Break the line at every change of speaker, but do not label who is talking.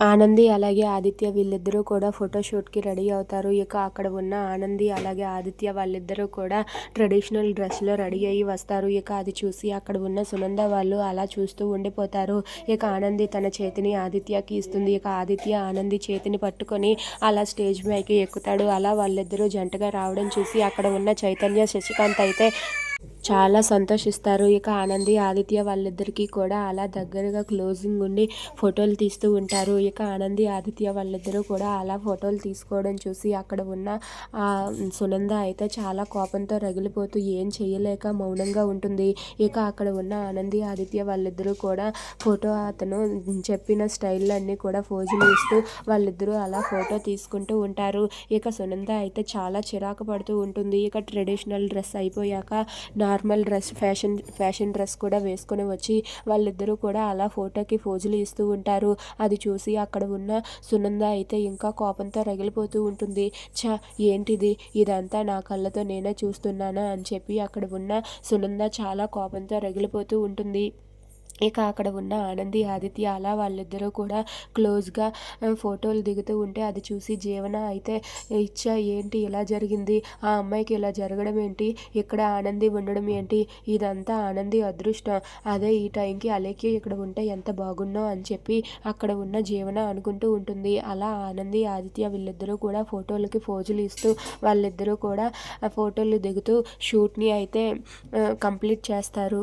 ఆనంది అలాగే ఆదిత్య వీళ్ళిద్దరూ కూడా ఫోటోషూట్కి రెడీ అవుతారు. ఇక అక్కడ ఉన్న ఆనంది అలాగే ఆదిత్య వాళ్ళిద్దరూ కూడా ట్రెడిషనల్ డ్రెస్లో రెడీ అయ్యి వస్తారు. ఇక అది చూసి అక్కడ ఉన్న సునంద వాళ్ళు అలా చూస్తూ ఉండిపోతారు. ఇక ఆనంది తన చేతిని ఆదిత్యకి ఇస్తుంది. ఇక ఆదిత్య ఆనంది చేతిని పట్టుకొని అలా స్టేజ్ పైకి ఎక్కుతాడు. అలా వాళ్ళిద్దరూ జంటగా రావడం చూసి అక్కడ ఉన్న చైతన్య శశికాంత్ అయితే చాలా సంతోషిస్తారు. ఇక ఆనంది ఆదిత్య వాళ్ళిద్దరికీ కూడా అలా దగ్గరగా క్లోజింగ్ ఉండి ఫోటోలు తీస్తూ ఉంటారు. ఇక ఆనంది ఆదిత్య వాళ్ళిద్దరూ కూడా అలా ఫోటోలు తీసుకోవడం చూసి అక్కడ ఉన్న ఆ సునంద అయితే చాలా కోపంతో రగిలిపోతూ ఏం చేయలేక మౌనంగా ఉంటుంది. ఇక అక్కడ ఉన్న ఆనంది ఆదిత్య వాళ్ళిద్దరూ కూడా ఫోటో అతను చెప్పిన స్టైల్ అన్నీ కూడా ఫోజులు ఇస్తూ వాళ్ళిద్దరూ అలా ఫోటో తీసుకుంటూ ఉంటారు. ఇక సునంద అయితే చాలా చిరాకు పడుతూ ఉంటుంది. ఇక ట్రెడిషనల్ డ్రెస్ అయిపోయాక నా normal dress fashion fashion dress కూడా వేసుకొని వచ్చి వాళ్ళిద్దరూ కూడా అలా ఫోటోకి ఫోజులు ఇస్తూ ఉంటారు. అది చూసి అక్కడ ఉన్న సునంద అయితే ఇంకా కోపంతో రగిలిపోతూ ఉంటుంది. ఛ ఏంటిది? ఇదంతా నా కళ్ళతో నేనే చూస్తున్నానా అని చెప్పి అక్కడ ఉన్న సునంద చాలా కోపంతో రగిలిపోతూ ఉంటుంది. ఇక అక్కడ ఉన్న ఆనంది ఆదిత్య అలా వాళ్ళిద్దరూ కూడా క్లోజ్గా ఫోటోలు దిగుతూ ఉంటే అది చూసి జీవన అయితే ఇచ్చా ఏంటి ఇలా జరిగింది? ఆ అమ్మాయికి ఇలా జరగడం ఏంటి? ఇక్కడ ఆనంది ఉండడం ఏంటి? ఇదంతా ఆనంది అదృష్టం. అదే ఈ టైంకి అలేఖ్య ఇక్కడ ఉంటే ఎంత బాగున్నో అని చెప్పి అక్కడ ఉన్న జీవన అనుకుంటూ ఉంటుంది. అలా ఆనంది ఆదిత్య వీళ్ళిద్దరూ కూడా ఫోటోలకి ఫోజులు ఇస్తూ వాళ్ళిద్దరూ కూడా ఫోటోలు దిగుతూ షూట్ని అయితే కంప్లీట్ చేస్తారు.